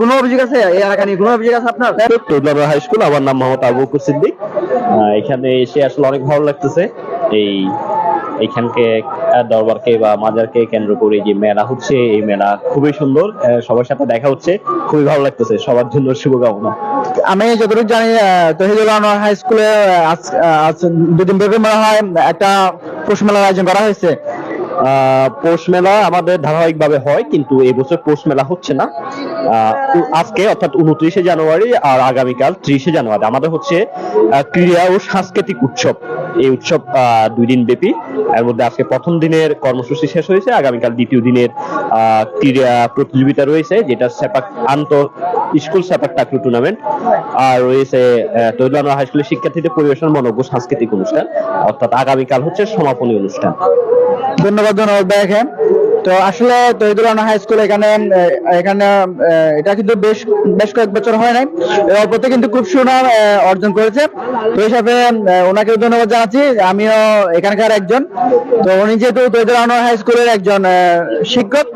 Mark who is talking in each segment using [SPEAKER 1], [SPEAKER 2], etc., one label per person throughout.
[SPEAKER 1] কোনো অভিযোগ আছে? এই এলাকা নিয়ে কোনো অভিযোগ আছে আপনার?
[SPEAKER 2] তৈলারা হাই স্কুল আমার নাম মোহাম্মদ আবু বকর সিদ্দিক। এখানে এসে আসলে অনেক ভালো লাগতেছে। এই দরবারকে বা মাজারকে কেন্দ্র করে যে মেলা হচ্ছে এই মেলা খুবই সুন্দর। সবার সাথে দেখা হচ্ছে খুবই ভালো লাগতেছে। সবার জন্য শুভকামনা।
[SPEAKER 1] আমি যতটুকু জানি তহিদুল আনোয়ার হাই স্কুলে দুদিন ব্যাপী মনে হয় একটা পৌষ মেলার আয়োজন করা হয়েছে।
[SPEAKER 2] পৌষ মেলা আমাদের ধারাবাহিকভাবে হয়, কিন্তু এবছর পৌষ মেলা হচ্ছে না। আজকে অর্থাৎ উনত্রিশে জানুয়ারি আর আগামীকাল ত্রিশে জানুয়ারি। আমাদের হচ্ছে ক্রীড়া ও সাংস্কৃতিক উৎসব। এই উৎসব দুই দিন ব্যাপী। এর মধ্যে আজকে প্রথম দিনের কর্মসূচি শেষ হয়েছে। আগামীকাল দ্বিতীয় দিনের ক্রীড়া প্রতিযোগিতা রয়েছে, যেটা সেপাক আন্তঃ স্কুল সেপাক টাকলু টুর্নামেন্ট আর রয়েছে তৈলান হাই স্কুলের শিক্ষার্থীদের পরিবেশন মনোজ্ঞ সাংস্কৃতিক অনুষ্ঠান। অর্থাৎ আগামীকাল হচ্ছে সমাপনী অনুষ্ঠান।
[SPEAKER 1] ধন্যবাদ ধন্যবাদ ভাইকে তো আসলে তহিদুল আনোয়ার হাই স্কুল এখানে এখানে এটা কিন্তু বেশ বেশ কয়েক বছর হয় নাই অল্পতে কিন্তু খুব সুনাম অর্জন করেছে তো হিসাবে আহ, ওনাকেও ধন্যবাদ জানাচ্ছি আমিও এখানকার একজন তো উনি যেহেতু তহিদুল আনোয়ার হাই স্কুলের একজন শিক্ষক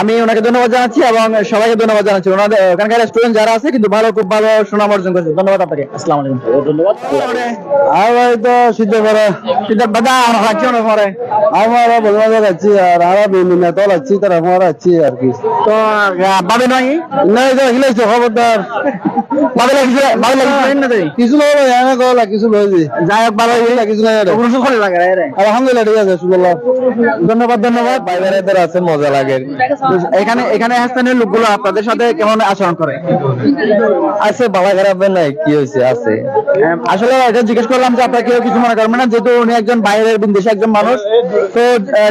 [SPEAKER 1] আমি ওনাকে ধন্যবাদ জানাচ্ছি এবং সবাইকে ধন্যবাদ জানাচ্ছি ওনাদের এখানকার স্টুডেন্ট যারা আছে কিন্তু ভালো খুব ভালো সুনাম অর্জন করেছে ধন্যবাদ আপনাকে আসসালামু আলাইকুম
[SPEAKER 2] ধন্যবাদ
[SPEAKER 1] আর তো সিদ্ধ করে সিদ্ধ বাদা আমার আমরা বলব যাচ্ছি আর আমরা যাচ্ছি তার আমরা যাচ্ছি আর কি। তো বাবে নয় না এই যে হিলাইছে খবরদার। বাবে লাগিছে বাবে লাগিছে না দেই? কিছু লই আমি গলা কিছু দি যাই হোক ভালো হইলা কিছু নাই সুখ লাগে রে। আলহামদুলিল্লাহ ঠিক আছে সুবল্লাহ ধন্যবাদ ধন্যবাদ। আছে মজা লাগে। এখানে এখানে স্থানীয় লোকগুলো আপনাদের সাথে কেমন আচরণ করে? আছে বাবা খারাপ নাই কি হয়েছে আছে। আসলে এটা জিজ্ঞেস করলাম যে আপনারা কেউ কিছু মনে করবেন না যেহেতু উনি একজন বাইরের বিদেশে একজন মানুষ তো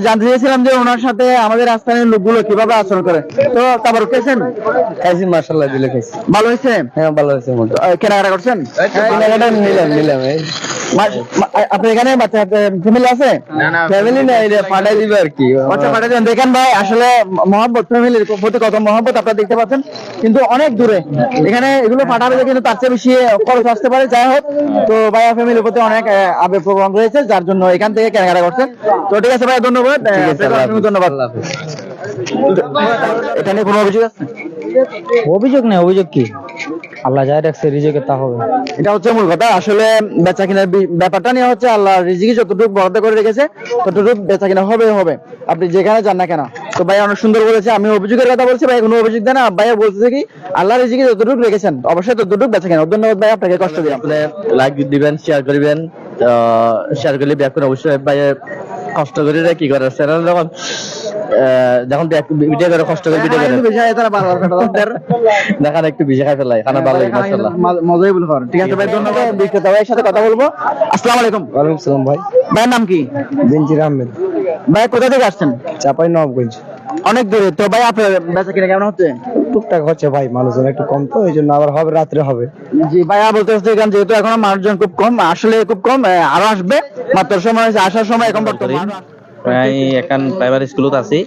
[SPEAKER 1] জানতে চেয়েছিলাম যে ওনার সাথে আমাদের রাজধানীর লোকগুলো কীভাবে আচরণ করে? তো তারপর খেয়েছেন? খাইছি মার্শাল্লাহ দিলে খাইছি। ভালো হয়েছে? হ্যাঁ ভালো হয়েছে কেনাকাটা করছেন? কেনাকাটা নিলাম নিলাম আপনি এখানে বাচ্চা ফ্যামিলি আছে? ফ্যামিলি পাঠাই দিবে আর কি। আচ্ছা পাঠাই দিবেন। দেখেন ভাই আসলে মহব্বত ফ্যামিলির প্রতি কত মহব্বত আপনারা দেখতে পাচ্ছেন। কিন্তু অনেক দূরে। এখানে এগুলো পাঠাবে কিন্তু তার চেয়ে বেশি খরচ আসতে পারে। যাই হোক তো ভাইয়া ফ্যামিলির প্রতি অনেক আবেগ প্রবণ রয়েছে যার জন্য এখান থেকে কেনাকাটা করছেন তো ঠিক আছে ভাই ধন্যবাদ। ধন্যবাদ। এখানে কোনো অভিযোগ আছে?
[SPEAKER 3] অভিযোগ নেই অভিযোগ কি? আল্লাহ যা রাখছে রিজেকে তা হবে।
[SPEAKER 1] এটা হচ্ছে মূল কথা। আসলে বেচা কিনার ব্যাপারটা নিয়ে হচ্ছে আল্লাহ রিজিকি যতটুকু বরাদ্দ করে রেখেছে ততটুকু বেচা কিনা হবে হবে। আপনি যেখানে যান না কেন। তো ভাই অনেক সুন্দর বলেছে আমি অভিযোগের কথা বলছি ভাই কোনো অভিযোগ দেন না। ভাইয়া বলতেছে কি আল্লাহ রিজিকে যতটুকু রেখেছেন অবশ্যই ততটুকু বেচা কিনা। ধন্যবাদ ভাই আপনাকে কষ্ট দিলাম।
[SPEAKER 2] আপনি লাইক দিবেন শেয়ার করবেন। শেয়ার করলে ব্যাক করে অবশ্যই ভাই কষ্ট করে রে কি করে চ্যানেল যখন যখন ভিডিও করে কষ্ট করে ভিডিও করে।
[SPEAKER 1] বিষয় তারা বারবার কাটা দরকার
[SPEAKER 2] দেখান একটু বেশি খাই ফেলাই খানা ভালো লাগে মাশাআল্লাহ।
[SPEAKER 1] মজাই বলে করেন ঠিক আছে ভাই ধন্যবাদ। বিক্রেতা ভাইয়ের সাথে কথা বলব। আসসালামু আলাইকুম।
[SPEAKER 3] ওয়ালাইকুম সালাম ভাই।
[SPEAKER 1] ভাইয়ের নাম কি?
[SPEAKER 3] বেঞ্জির আহমেদ।
[SPEAKER 1] ভাই কোথা থেকে আসছেন?
[SPEAKER 3] চাপাই নবাবগঞ্জ।
[SPEAKER 1] অনেক দূরে তো ভাই আপনার বেচা কিনা কেমন হচ্ছে?
[SPEAKER 3] টুকটাক হচ্ছে ভাই মানুষজন একটু কম তো এই জন্য আবার হবে রাত্রে হবে।
[SPEAKER 1] জি ভাইয়া বলতে হচ্ছে এখানে যেহেতু এখনও মানুষজন খুব কম আসলে খুব কম আরও আসবে মাত্র সময় হয়েছে আসার সময় এখন বর্তমানে।
[SPEAKER 4] আমি এখন প্রাইমারি স্কুলত আছি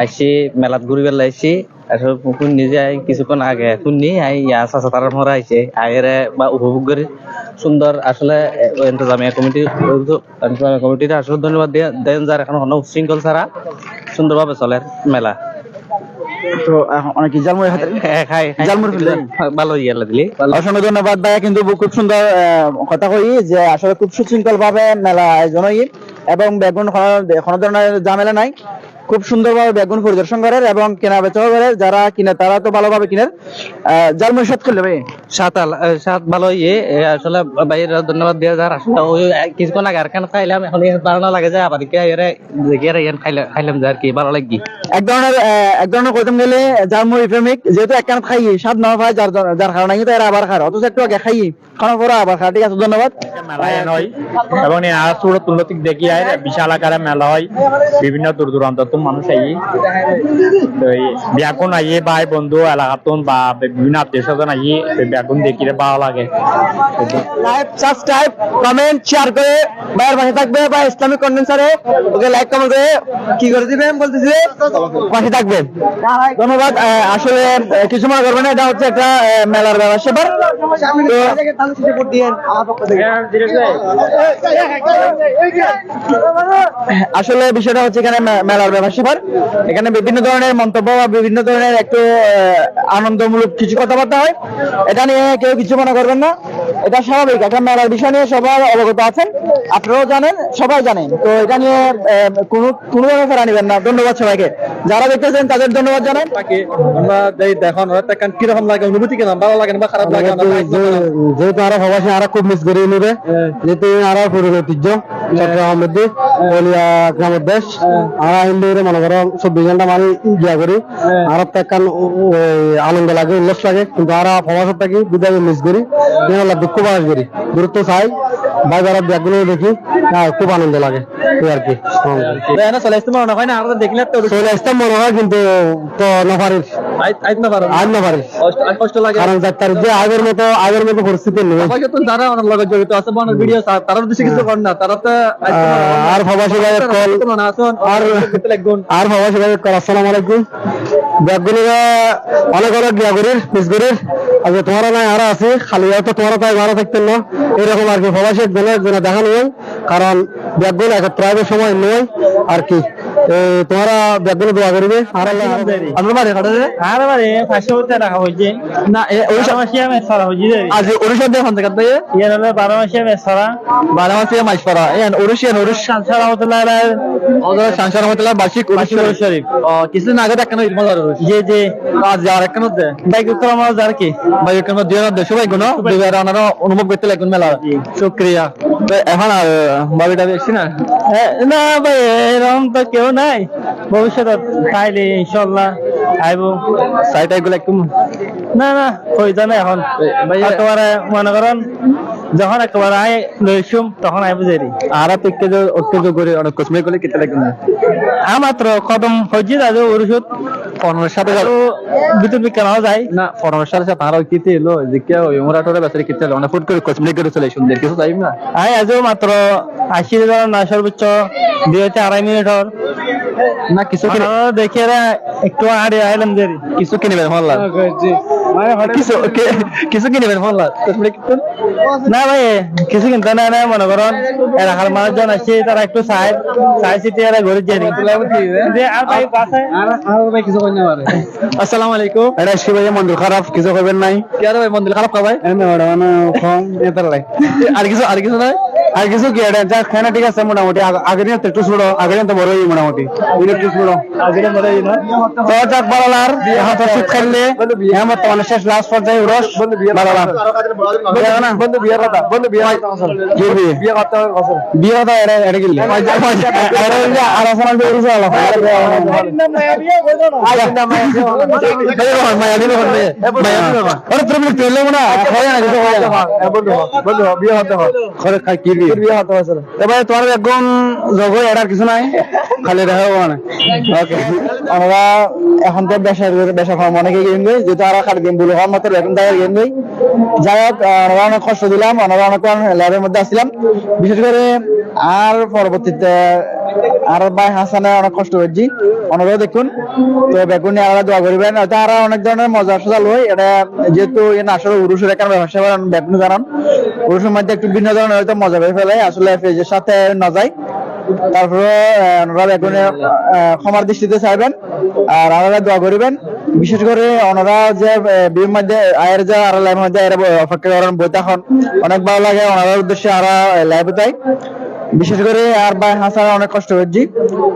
[SPEAKER 4] আইসি মেলাত ঘুরি বেলা আইসি আসলে পুকুর নিজে আই কিছুক্ষণ আগে শুনি আই ইয়া চাচা তার মরা আইছে আইরে বা উপভোগ করি। সুন্দর আসলে ইন্তজামিয়া কমিটি ইন্তজামিয়া কমিটিতে আসলে ধন্যবাদ দেন যার এখন উশৃঙ্খল ছাড়া সুন্দরভাবে চলে মেলা।
[SPEAKER 1] তো অনেক জালমুড়ি হাতে
[SPEAKER 4] হ্যাঁ, খাই।
[SPEAKER 1] জালমুড়ি
[SPEAKER 4] ভালো দিলি।
[SPEAKER 1] অসংখ্য ধন্যবাদ ভাইয়া কিন্তু খুব সুন্দর কথা কই যে আসলে খুব সুশৃঙ্খল ভাবে মেলা আয়োজন এবং বেগুন কোনো ধরনের ঝামেলা নাই। খুব সুন্দরভাবে বেগুন পরিদর্শন করে এবং কেনা বেচাও করে যারা কিনে তারা তো ভালোভাবে কিনে জালমুড়ি সাত করলে ভাই?
[SPEAKER 4] সাত সাত ভালো ইয়ে। আসলে বাইরে ধন্যবাদ দিয়ে যার আসলে ওই কিছুক্ষণ আগে আর কেন খাইলাম এখন ইয়ে ভালো না লাগে যায় আবার কি এরে এরে ইয়ান খাইলাম যে আর কি ভালো লাগি।
[SPEAKER 1] এক ধরনের এক ধরনের কইতাম গেলে জালমুড়ি প্রেমিক যেহেতু এক কান খাই সাত না পায় যার যার কারণে কিন্তু এরা আবার খায়। অথচ একটু আগে খাই খাওয়ার পরে আবার খায়। ঠিক আছে ধন্যবাদ।
[SPEAKER 5] এবং এই আর সুরত উন্নতি দেখি আয় বিশাল আকারে মেলা হয় বিভিন্ন দূর দূরান্ত। মানুষ আই তো এই ব্যাগুন আইয়ে ভাই বন্ধু এলাকাতন বা বিভিন্ন আত্মীয় স্বজন আইয়ে দেখি ভালো লাগে।
[SPEAKER 1] লাইক সাবস্ক্রাইব কমেন্ট শেয়ার করে বাইরের পাশে থাকবে বা ইসলামিক কন্ডেন্সারে ওকে লাইক কমেন্ট করে কি করে দিবেন বলতেছি। পাশে থাকবেন ধন্যবাদ। আসলে কিছু মনে করবেন এটা হচ্ছে একটা মেলার ব্যবসা এবার আসলে বিষয়টা হচ্ছে এখানে মেলার ব্যবসা সেবার এখানে বিভিন্ন ধরনের মন্তব্য বা বিভিন্ন ধরনের একটু আনন্দমূলক কিছু কথাবার্তা হয়। এটা নিয়ে কেউ কিছু মনে করবেন না। এটা স্বাভাবিক একটা মেলার বিষয় নিয়ে সবাই অবগত আছেন। আপনারাও জানেন সবাই জানেন। তো এটা নিয়ে কোনো কোনো ধরনের ফেরা নিবেন না। ধন্যবাদ সবাইকে। যারা দেখতেছেন তাদের ধন্যবাদ জানাই।
[SPEAKER 6] আমরা দেখুন কীরকম লাগে অনুভূতি কেন ভালো লাগে বা খারাপ লাগে
[SPEAKER 1] যেহেতু আরও সবাই আরও খুব মিস করে নিবে। যেহেতু আরও ঐতিহ্য চট্টগ্রাম মধ্যে বলিয়া গ্রামের দেশ। আর হিন্দু মনে করো চব্বিশ ঘণ্টা মানে করি। আনন্দ লাগে উল্লাস লাগে। কিন্তু আর প্রবাসত থাকি বিদায় মিস করি। দিন দুঃখ করি। গুরুত্ব চাই ভাই যারা ব্যাগগুলো দেখি হ্যাঁ, খুব আনন্দ লাগে এই আর কি।
[SPEAKER 6] না চলে আসতে মনে হয় না? আর দেখলে তো
[SPEAKER 1] চলে আসতে মনে হয় কিন্তু তো
[SPEAKER 6] না পারো
[SPEAKER 1] নপারিস
[SPEAKER 6] কষ্ট লাগে।
[SPEAKER 1] কারণ যাত্রার যে আগের মতো আগের মতো পরিস্থিতি নেই।
[SPEAKER 6] সবাইকে তো যারা আমার লগে জড়িত আছে বনের ভিডিও তারা উদ্দেশ্যে কিছু করেন না তারা তো
[SPEAKER 1] আর প্রবাসী ভাই কল
[SPEAKER 6] আর
[SPEAKER 1] আর প্রবাসী ভাই কল আসসালামু আলাইকুম। ব্যাগগুলো অনেক অনেক গিয়া করির মিস করির। তোমার নাই আরও আছে। খালি হয়তো তোমার তাই ভালো থাকতেন না। এরকম আর কি প্রবাসী একজনে একজনে দেখানো হয় কারণ ব্যাগগুলো একত্রাইবের সময় নয় আর কি তোমরা ব্যাগগুলো দোয়া করবে। আর আপনার বাড়ি কাটা
[SPEAKER 3] আর বারে পাঁচশো টাকা হয়েছে।
[SPEAKER 1] না
[SPEAKER 3] বারো মাসিয়া মেস ছাড়া হয়েছে
[SPEAKER 1] আজ ওড়িশা দিয়ে ফোন দেখাতে
[SPEAKER 3] ইয়ার হলো বারো মাসিয়া মেস ছাড়া।
[SPEAKER 1] বারো মাসে মাইস পারা এন ওড়িশিয়ান ওড়িশ
[SPEAKER 3] সানসার রহমতুল্লাহ
[SPEAKER 1] ওদের সংসার বার্ষিক
[SPEAKER 3] বার্ষিক
[SPEAKER 1] ওড়িশা
[SPEAKER 3] শরীফ।
[SPEAKER 1] ও কিছুদিন আগে দেখানো মজার
[SPEAKER 3] যে যে
[SPEAKER 1] আজ আর একখান দে
[SPEAKER 3] বাইক উত্তর যার কি।
[SPEAKER 1] ভাই এখানে দুই হাজার দেড়শো গুণ দুই হাজার আনারও অনুভব করতে লাগুন মেলা। শুক্রিয়া। তো এখন আর বাবি টাবি এসছি না?
[SPEAKER 3] না ভাই এরকম তো কেউ নাই। ভবিষ্যতে তাইলে ইনশাল্লাহ আইব।
[SPEAKER 1] সাইট এগুলো একটু
[SPEAKER 3] না না প্রয়োজন নেই এখন। একেবারে মনে করেন যখন একেবারে লইছুম তখন আইব যাই
[SPEAKER 1] আর যে অত্যন্ত করে অনেক কসমিকগুলো কেটে
[SPEAKER 3] মাত্র কদম হজ্জি দাদু ওষুধ
[SPEAKER 1] পনেরোর সাথে
[SPEAKER 3] বিদ্যুৎ বিজ্ঞান যায়
[SPEAKER 1] না পনেরোর সাথে সাথে আরও কিতে এলো। যে কেউ ওমরা টোরা বেচারি কিতে এলো। ফুট করে কসমিক করে চলে সুন্দর। কিছু চাই না।
[SPEAKER 3] আয় আজও মাত্র আশি হাজার না সর্বোচ্চ দুই হচ্ছে আড়াই হর
[SPEAKER 1] না কিছু
[SPEAKER 3] দেখে একটু আড়ে আইলাম দেরি।
[SPEAKER 1] কিছু কিনে বের কিছু কে- কিছু
[SPEAKER 3] না ভাই কিছু কিনতে না না মনে করেন। এলাকার মানুষজন আছে তারা একটু চাই চাই চিটি এরা ঘুরে যায়নি যে আর ভাই বাসায়
[SPEAKER 1] আসসালামু আলাইকুম। এটা শিবাই মন্দির খারাপ কিছু করবেন নাই? কি আর ভাই মন্দির খারাপ খাবাই আর কিছু আর কিছু নাই? আর কিছু কি এটা যা খানা ঠিক আছে মোটামুটি আগ- আগের তো একটু ছোড়ো আগের নিয়ে তো বড় হই মোটামুটি এটা একটু ছোড়ো তো যাক বাড়ালার এখন তো শীত খাইলে হ্যাঁ বর্তমানে শেষ লাস্ট পর্যায়ে রস বাড়ালার বন্ধু বিয়ের কথা বন্ধু বিয়ে কি বিয়ে বিয়ে করতে হবে বিয়ে কথা এটা এটা কি আলোচনা দিয়ে রুজু আলো ওরে তুমি চলে না হয় না কিছু হয় না বন্ধু বন্ধু বিয়ে হতে হয় ঘরে খাই কি বিয়ে বিয়ে হতে হয় এবার তোমার একদম যোগ এটার কিছু নাই খালি দেখা হব ওকে আমরা এখন তো বেসা বেসা খাওয়া অনেকে কিনবে যেহেতু আর খালি দিন বলে হওয়ার মতো এখন যাই হোক আমরা অনেক কষ্ট দিলাম আমরা অনেকক্ষণ ল্যাবের মধ্যে আসছিলাম বিশেষ করে আর পরবর্তীতে আর ভাই হাসানে অনেক কষ্ট হয়েছি। ওনারাও দেখুন। তো বেগুন আলাদা দোয়া করবেন। হয়তো আর অনেক ধরনের মজা সজাল হয় এটা যেহেতু আসলে উরুষের এখানে ব্যবসা করেন বেগুন জানান। উরুষের মধ্যে একটু ভিন্ন ধরনের হয়তো মজা পেয়ে ফেলে আসলে ফ্রিজের সাথে না যায়। তারপরে ওনারা বেগুনে ক্ষমার দৃষ্টিতে চাইবেন। আর ওনারা দোয়া করিবেন। বিশেষ করে ওনারা যে বিয়ের মধ্যে, আয়ের যে, আর লাইনের মধ্যে অপেক্ষা করেন অনেক ভালো লাগে। ওনার উদ্দেশ্যে আর লাইভ দেয় বিশেষ করে আর ভাই হাসান অনেক কষ্ট হয়েছি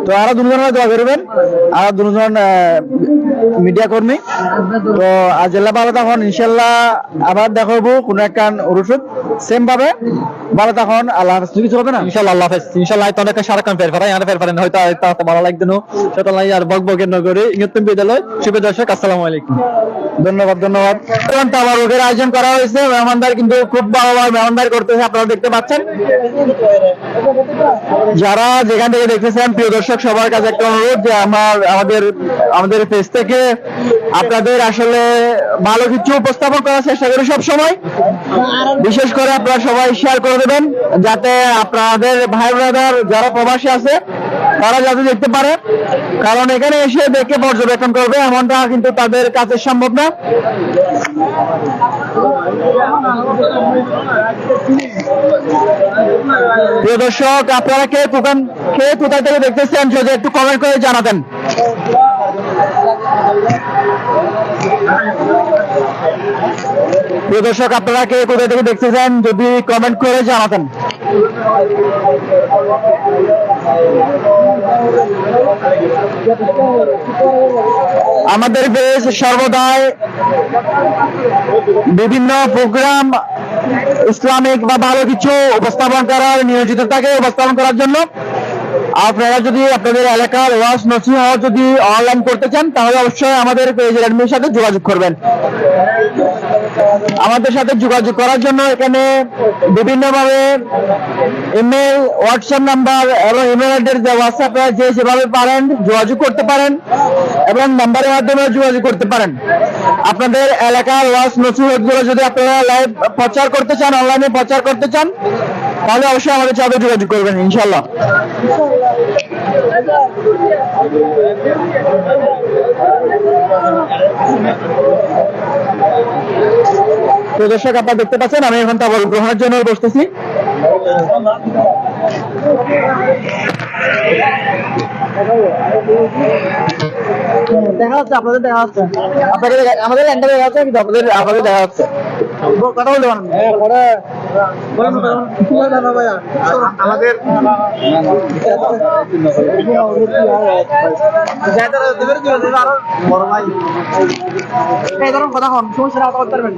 [SPEAKER 1] তো আরও দুজন দোয়া করবেন আর দুজন মিডিয়া কর্মী। তো আর জেলা ভালো তখন ইনশাল্লাহ আবার দেখাবো কোন একটা ওষুধ সেম ভাবে ভালো তখন আল্লাহ হাফেজ। কিছু হবে না?
[SPEAKER 6] ইনশাআল্লাহ আল্লাহ হাফেজ। ইনশাআল্লাহ তো অনেক সারাক্ষণ ফের ফেরাই আর ফের ফেরেন হয়তো তা ভালো লাগতো না। সেটা লাই আর বক বকের নগরে ইংরেজি বিদ্যালয়। শুভ দর্শক আসসালামু আলাইকুম।
[SPEAKER 1] ধন্যবাদ ধন্যবাদ। এখন তাবারুকের আয়োজন করা হয়েছে। মেহমানদার কিন্তু খুব ভালো ভাবে মেহমানদার করতেছে আপনারা দেখতে পাচ্ছেন। যারা যেখান থেকে দেখতেছেন, প্রিয় দর্শক, সবার কাছে একটা অনুরোধ যে আমার, আমাদের আমাদের পেজ থেকে আপনাদের আসলে ভালো কিছু উপস্থাপন করার চেষ্টা করি সব সময় বিশেষ করে আপনারা সবাই শেয়ার করে দেবেন, যাতে আপনাদের ভাই ব্রাদার যারা প্রবাসী আছে তারা যাতে দেখতে পারে। কারণ এখানে এসে দেখে পর্যবেক্ষণ করবে, এমনটা কিন্তু তাদের কাছে সম্ভব না। প্রিয় দর্শক, আপনারা কে কোখান কে কোথায় থেকে দেখতেছেন যদি একটু কমেন্ট করে জানাতেন। প্রিয় দর্শক, আপনারা কে কোথায় থেকে দেখতেছেন, যদি কমেন্ট করে জানাতেন। আমাদের দেশ সর্বদাই বিভিন্ন প্রোগ্রাম, ইসলামিক বা ভালো কিছু উপস্থাপন করার, নিয়োজিত থাকে, উপস্থাপন করার জন্য আপনারা যদি আপনাদের এলাকার ওয়াজ নসিহ যদি অনলাইন করতে চান, তাহলে অবশ্যই আমাদের পেজের অ্যাডমিনের সাথে যোগাযোগ করবেন। আমাদের সাথে যোগাযোগ করার জন্য এখানে বিভিন্নভাবে ইমেল হোয়াটসঅ্যাপ নাম্বার এবং ইমেল অ্যাড্রেস আছে। যে যেভাবে পারেন যোগাযোগ করতে পারেন এবং নাম্বারের মাধ্যমে যোগাযোগ করতে পারেন। আপনাদের এলাকার ওয়াজ নসিহতগুলো যদি আপনারা লাইভ প্রচার করতে চান অনলাইনে প্রচার করতে চান, তাহলে অবশ্যই আমাদের সাথে যোগাযোগ করবেন ইনশাল্লাহ তো দর্শক আপনারা দেখতে পাচ্ছেন আমি এখন তা গ্রহণের জন্য বসতেছি। দেখা যাচ্ছে আপনাদের দেখা যাচ্ছে আপনাদের আমাদের এন্টার দেখা যাচ্ছে কিন্তু আপনাদের আপনাদের দেখা যাচ্ছে কথা বলতে পারেন। আমাদের কথা হন। সমস্যা কথা বলতে পারবেন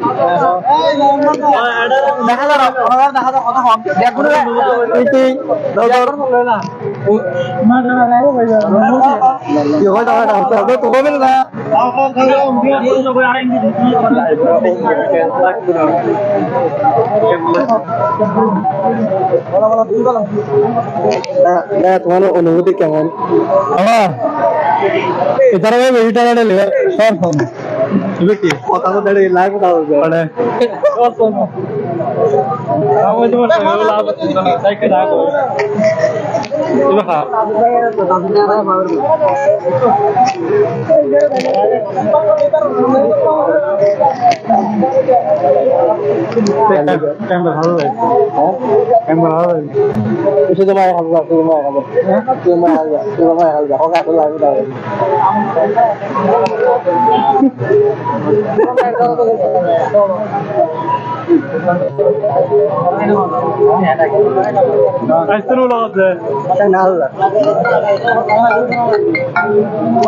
[SPEAKER 1] দেখা যাক দেখা যাক কথা হন। দেখুন না তোমার অনুভূতি কেমন আমার এছাড়া বেশি টাকা নিলে সব ফোন কথা তো দাঁড়িয়ে লাইভ কথা মায়ের হালকা শুধু মায়ের হালকা ওকে আসলে লাইভ কথা Astronauts. Kenal lah.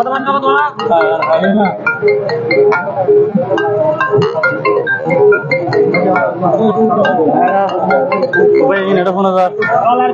[SPEAKER 1] Teman-teman, teman-teman.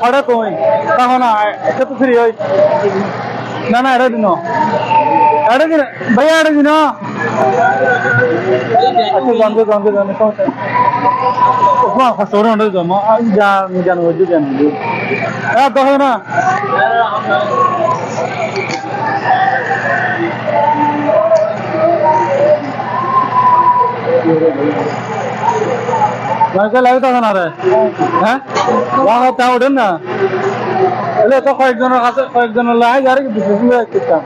[SPEAKER 7] Kharak ওই তাহো না কত ফ্রি ওই না না এটা দিন এটা দিন ভাইয়া এটা দিন আচ্ছা জানবে জানবে জানবে সমস্যা ওমা খসরে হন্ডে জন্ম জান জান ওই জান হ্যাঁ তো হয় না মাকে লাগে তখন আরে হ্যাঁ লাগাও তা ওঠেন এলে তো কয়েকজনের কাছে কয়েকজনের লাগে আর কি বিশেষ করতাম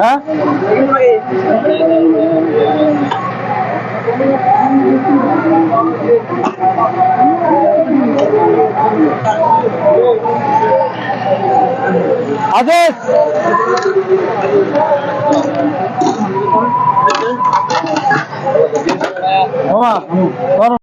[SPEAKER 7] হ্যাঁ? আদেশ! ওমা